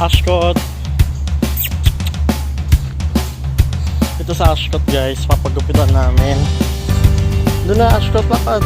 Ashcot. Ito sa Ashcot guys, papagupitan namin. Doon na Ashcot lakad.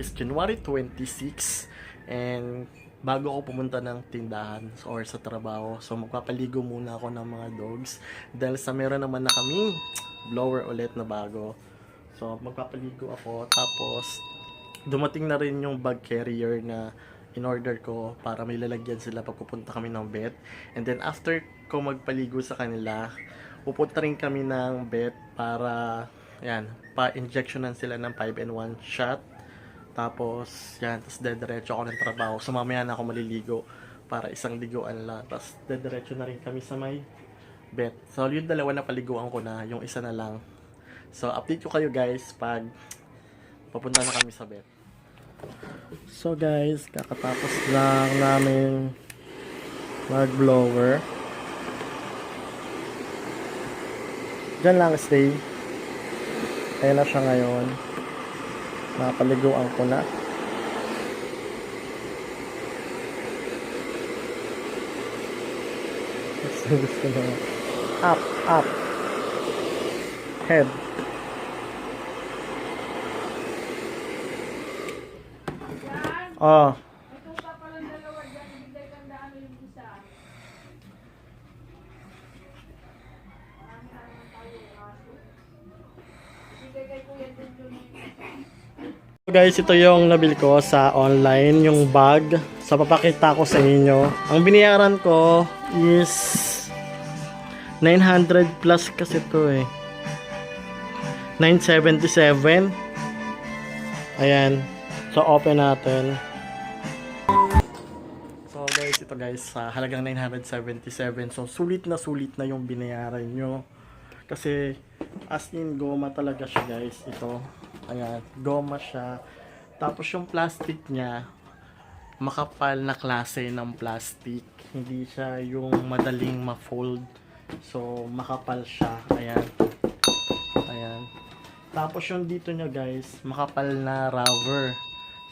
Is January 26 and bago ako pumunta ng tindahan or sa trabaho, so magpapaligo muna ako ng mga dogs dahil sa meron naman na kaming blower ulit na bago. So, magpapaligo ako tapos dumating na rin yung bag carrier na in order ko para may lalagyan sila pag pupunta kami ng vet. And then after ko magpaligo sa kanila, pupunta rin kami ng vet para yan, pa-injectionan sila ng 5 and 1 shot. Tapos, yan, tapos dediretso ako ng trabaho. So, mamaya na ako maliligo para isang liguan lang. Tapos, dediretso na rin kami sa may vet. So, yung dalawa na paliguan ko na, yung isa na lang. So, update ko kayo guys pag papunta na kami sa vet. So guys, kakatapos lang namin mag-blower. Diyan lang stay. Ayan na siya ngayon. Napaliguan ko na. Gusto, na. Up, up. Head. Oh. Ito pa palang dalawa dyan, hindi kang daan yung isa. Marami na naman tayo kaso. Ibigay kay Kuya din yun. So guys, ito yung nabil ko sa online, yung bag. So papakita ko sa inyo. Ang binayaran ko is 900 plus kasi to eh. 977. Ayan. So open natin. So guys, ito guys, sa halagang 977. So sulit na sulit na yung binayaran nyo. Kasi as in goma talaga siya guys. Ito. Ayan, goma siya. Tapos yung plastic niya, makapal na klase ng plastic. Hindi siya yung madaling ma-fold. So, makapal siya. Ayan. Ayan. Tapos yung dito niya guys, makapal na rubber.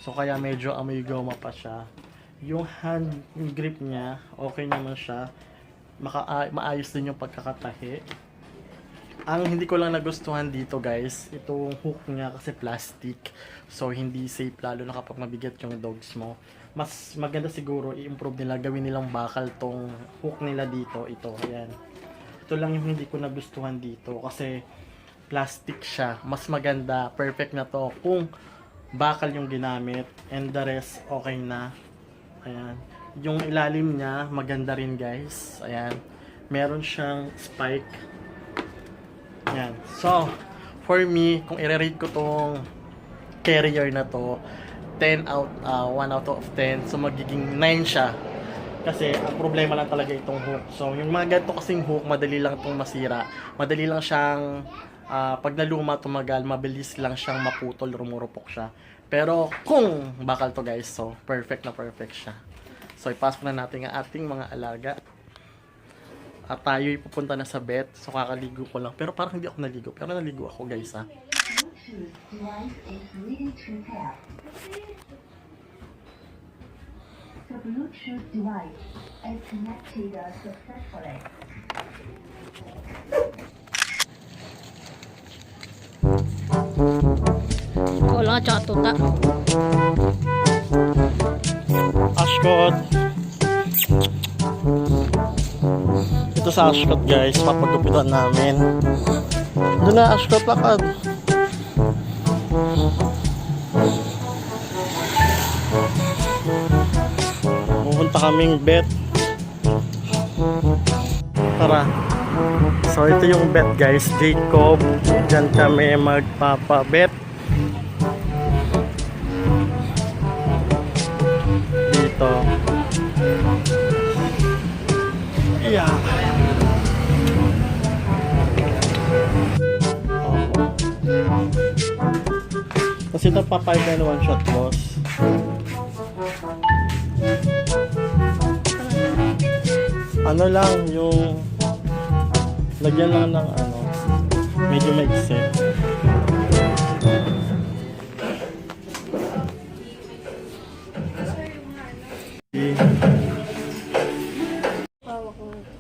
So, kaya medyo amoy goma pa siya. Yung hand grip niya, okay naman siya. Maka maayos din yung pagkakatahi. Ang hindi ko lang nagustuhan dito guys, itong hook niya kasi plastic. So hindi safe lalo na kapag mabigat yung dogs mo. Mas maganda siguro i-improve nila, gawin nilang bakal tong hook nila dito. Ito, ayan. Ito lang yung hindi ko nagustuhan dito kasi plastic siya. Mas maganda, perfect na to kung bakal yung ginamit and the rest okay na. Ayan. Yung ilalim niya, maganda rin guys. Ayan. Meron siyang spike yan. So, for me, kung i-rate ko tong carrier na to, 10 out, uh, 1 out of 10. So, magiging 9 siya. Kasi, ang problema lang talaga itong hook. So, yung mga ganito kasing hook, madali lang itong masira. Madali lang siyang, ah, pag naluma, tumagal, mabilis lang siyang maputol, rumurupok siya. Pero, kung bakal to guys, so, perfect na perfect siya. So, ipasok na natin ang ating mga alaga. At tayo'y pupunta na sa vet. So, kakaligo ko lang. Pero parang hindi ako naligo. Pero naligo ako, guys, ha. The Bluetooth device is connected successfully. Tuta. Ashcot. Ito sa Ashcot, guys. Papagupitan namin. Doon na, Ashcot, lakad. Pupunta kaming vet. Tara. So, ito yung bet guys. Jacob. Diyan kami magpapabet. Dito. Yeah. Kasi ito pa 5 and 1 shot boss. Ano lang yung lagyan lang ng ano medyo maigsi. Eh,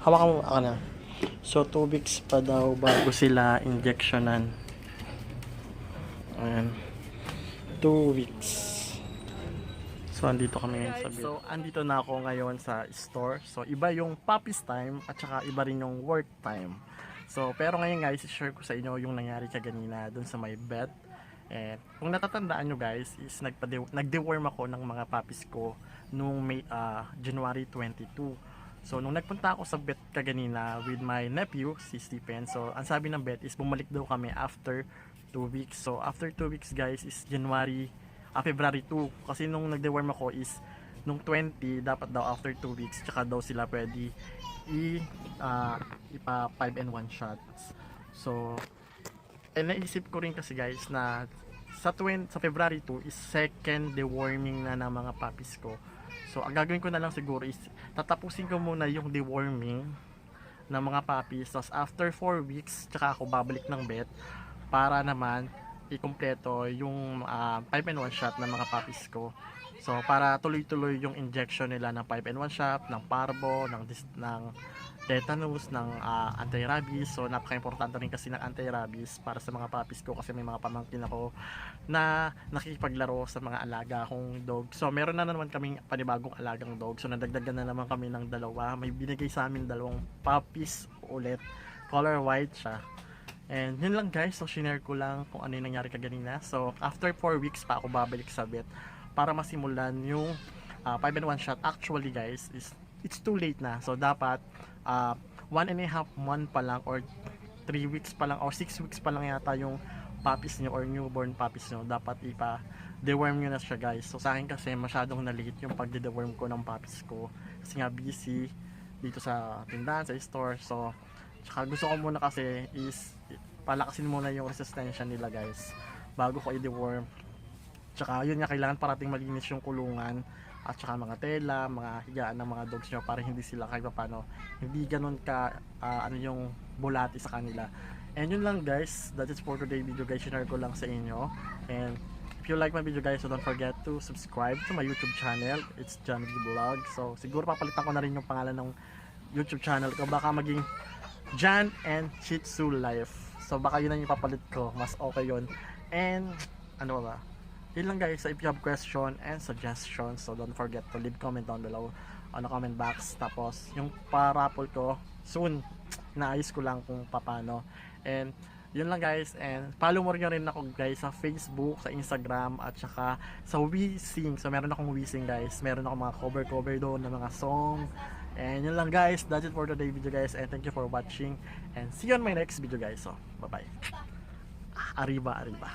Hawakan mo ako na. So, 2 weeks pa daw bago sila injectionan. Ayan. 2 weeks. So, andito kami ngayon sa So, andito na ako ngayon sa store. So, iba yung puppies time at saka iba rin yung work time. So, pero ngayon guys, share ko sa inyo yung nangyari kaganina dun sa my bed. And kung natatandaan nyo guys, is nag-deworm ako ng mga puppies ko nung May, ah, January 22. So, nung nagpunta ako sa vet kaganina with my nephew, si Stephen, so, ang sabi ng vet is bumalik daw kami after 2 weeks. So, after 2 weeks guys is January, ah, February 2. Kasi nung nag-deworm ako is nung 20, dapat daw after 2 weeks, tsaka daw sila pwede i, ah, ipa 5 and 1 shots. So, eh, naisip ko rin kasi guys na sa 20, sa February 2 is second deworming na ng mga puppies ko. So, ang gagawin ko na lang siguro is tatapusin ko muna yung deworming ng mga puppies. Tapos after 4 weeks, tsaka ako babalik ng vet para naman ikumpleto yung ah, 5 and 1 shot ng mga puppies ko. So, para tuloy-tuloy yung injection nila ng 5 and 1 shot, ng parvo, ng, ng tetanus, ng ah, anti-rabies. So, napaka-importante rin kasi ng anti-rabies para sa mga puppies ko kasi may mga pamangkin ako na nakikipaglaro sa mga alaga kong dog. So, meron na naman kaming panibagong alagang dog. So, nadagdagan na naman kami ng dalawa. May binigay sa amin dalawang puppies ulit. Color white siya. And yun lang guys, so shinare ko lang kung ano yung nangyari kaganina. So after 4 weeks pa ako babalik sa vet para masimulan yung 5 and 1 shot. Actually guys, is it's too late na. So dapat uh, one and a half month pa lang or 3 weeks pa lang or 6 weeks pa lang yata yung puppies nyo or newborn puppies nyo. Dapat ipa deworm nyo na siya guys. So sa akin kasi masyadong na-late yung pagde-deworm ko ng puppies ko. Kasi nga busy dito sa tindahan, sa store. So Tsaka gusto ko muna kasi is palakasin muna yung resistensya nila guys bago ko i-deworm. Tsaka yun nga kailangan parating malinis yung kulungan at tsaka mga tela, mga higaan ng mga dogs nyo para hindi sila kahit paano hindi ganun ka ah, ano yung bulati sa kanila. And yun lang guys, that is for today video guys, share ko lang sa inyo. And if you like my video guys, so don't forget to subscribe to my YouTube channel. It's John Vlog. So siguro papalitan ko na rin yung pangalan ng YouTube channel ko. Baka maging Jan and Shih Tzu Life. So baka yun ang ipapalit ko. Mas okay yun. And ano ba? Yun lang guys. So if you have question and suggestions, so don't forget to leave comment down below on the comment box. Tapos yung parapol ko soon. Naayos ko lang kung paano. And yun lang guys and follow mo rin rin ako guys sa Facebook, sa Instagram at saka sa Weesing. So meron akong Weesing guys. Meron akong mga cover cover doon ng mga song. And yun lang guys, that's it for today video guys and thank you for watching and see you on my next video guys. So, bye bye. Arriba, arriba.